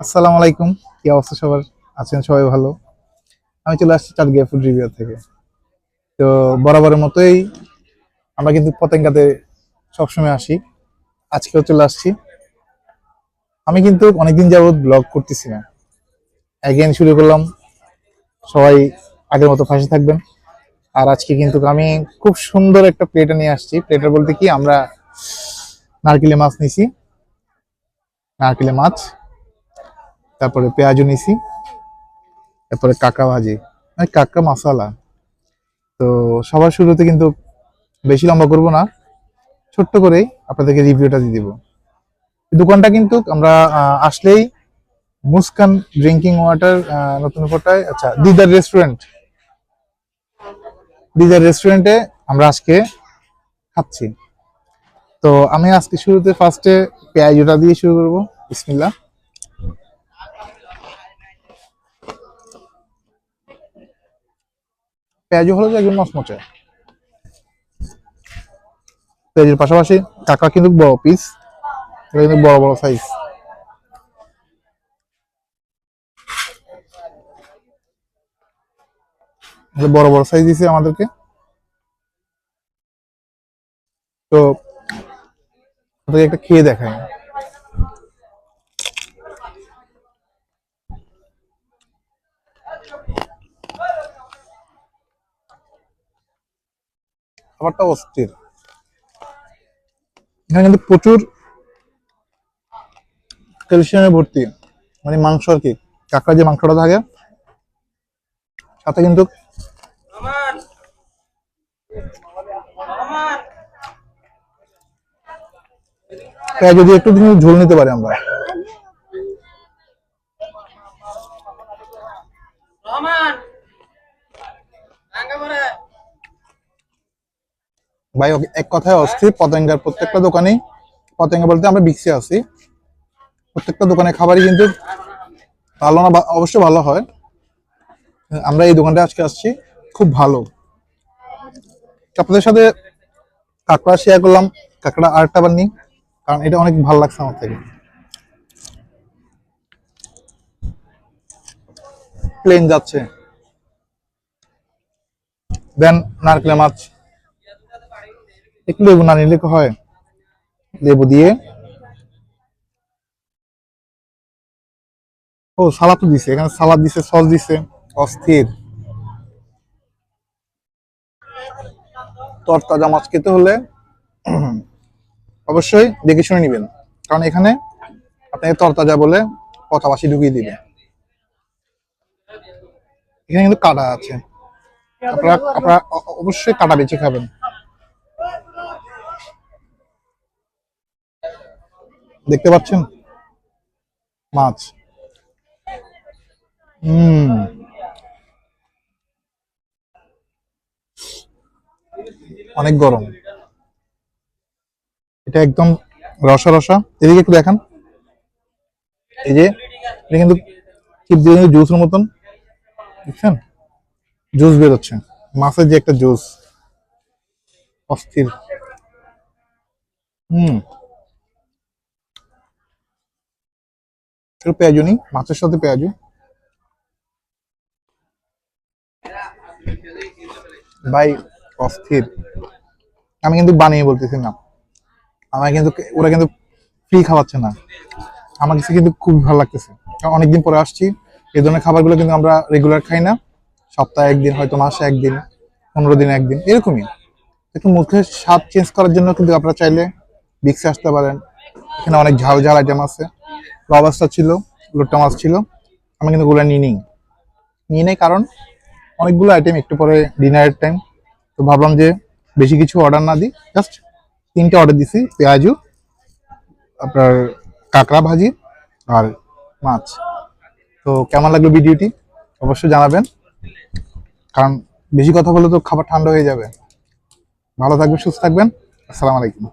আসসালামু আলাইকুম। কি অবস্থা সবার? আছেন সবাই ভালো? আমি চলে আসছি চাঁদগিয়া ফুড রিভিউ থেকে। তো বরাবরের মতোই আমরা কিন্তু পতেঙ্গাতে সবসময় আসি। আজকেও চলে আসছি। আমি কিন্তু অনেকদিন যাবত ব্লগ করতেছি না। অ্যাগেন শুরু করলাম। সবাই আগের মতো ফাঁসে থাকবেন। আর আজকে কিন্তু আমি খুব সুন্দর একটা প্লেটে নিয়ে আসছি। প্লেটার বলতে কি, আমরা নারকেলে মাছ নিছি। নারকেলে মাছ। তারপরে পেঁয়াজও নিছি। তারপরে কাঁকড়া ভাজি। মানে কাঁকড়া মশলা। তো সবার শুরুতে কিন্তু বেশি লম্বা করব না। ছোট্ট করেই আপনাদেরকে রিভিউটা দিয়ে দিব। দোকানটা কিন্তু আমরা আসলেই মুস্কান ড্রিঙ্কিং ওয়াটার নতুন কোটায় আচ্ছা দিদার রেস্টুরেন্ট দিদার রেস্টুরেন্টে আমরা আজকে খাচ্ছি। তো আমি আজকে শুরুতে ফার্স্টে পেঁয়াজটা দিয়ে শুরু করব। বিসমিল্লাহ। পেঁয়াজও হলো যে একদম মচমচে পেঁয়াজের পাশাপাশি কাঁকড়া কিন্তু বড় পিস এটা কিন্তু বড় বড় সাইজ বড় বড় সাইজ দিছে আমাদেরকে। তো একটা খেয়ে দেখায় খাবারটা অস্থির। এখানে কিন্তু প্রচুর ক্যালসিয়ামে ভর্তি মানে মাংস আর কি, কাঁকড়া যে মাংসটা থাকে। সাথে কিন্তু যদি একটু ঝোল নিতে পারি আমরা। রহমান! ভাই এক কথায় অস্থির, পতেঙ্গার প্রত্যেকটা দোকানেই, পতেঙ্গা বলতে আমরা বিক্সে আছি। প্রত্যেকটা দোকানে খাবারই কিন্তু ভালো না অবশ্যই ভালো হয়। আমরা এই দোকানটা আজকে আসছি, খুব ভালো। আপনাদের সাথে কাঁকড়া শেয়ার করলাম, কাঁকড়া আরেকটা বার নিই কারণ এটা অনেক ভালো লাগছে আমার থেকে। প্লেন যাচ্ছে। দেন নারকেল মাছ। একটু লেবু না নিলে হয়? লেবু দিয়ে। ও, সালাদ তো দিছে, এখানে সালাদ দিছে, সস দিছে, অস্থির। তরতাজা মাছ খেতে হলে অবশ্যই দেখে শুনে নিবেন, কারণ এখানে আপনাকে তরতাজা বলে কথাবাসি ঢুকিয়ে দিবে। এখানে কিন্তু কাটা আছে। আপনারা আপনারা অবশ্যই কাটা বেছে খাবেন। দেখতে পাচ্ছেন? মাছ। হুম। অনেক গরম। এটা একদম রসা রসা। এদিকে একটু দেখান। এই যে, এটা কিন্তু চিপ দিয়ে জুসের মতন। দেখছেন? জুস বেরোচ্ছে মাছের যে একটা জুস। অস্থির। হুম। একটু পেঁয়াজু নিই, মাছের সাথে পেঁয়াজু ভাই, অস্থির। আমি কিন্তু বানিয়ে বলতেছি না। আমার কিন্তু ওরা কিন্তু ফ্রি খাওয়াচ্ছে না। আমার কাছে কিন্তু খুব ভালো লাগতেছে। অনেকদিন পরে আসছি, এই ধরনের খাবারগুলো কিন্তু আমরা রেগুলার খাই না। সপ্তাহে একদিন, হয়তো মাসে একদিন, পনেরো দিন একদিন, এরকমই। একটু মুখের স্বাদ চেঞ্জ করার জন্য কিন্তু আপনারা চাইলে বিক্সে আসতে পারেন। এখানে অনেক ঝাল ঝাল আইটেম আছে। লবাস্টার ছিল লোট্টা মাছ ছিল, আমি কিন্তু ওগুলো নিয়ে নিই নিয়ে নেই কারণ অনেকগুলো আইটেম একটু পরে ডিনারের টাইম তো ভাবলাম যে বেশি কিছু অর্ডার না দিই জাস্ট তিনটে অর্ডার দিছি, পেঁয়াজু, আপনার কাঁকড়া ভাজি আর মাছ। তো কেমন লাগল ভিডিওটি অবশ্যই জানাবেন। কারণ বেশি কথা বলে তো খাবার ঠান্ডা হয়ে যাবে। ভালো থাকবেন, সুস্থ থাকবেন। আসসালামু আলাইকুম।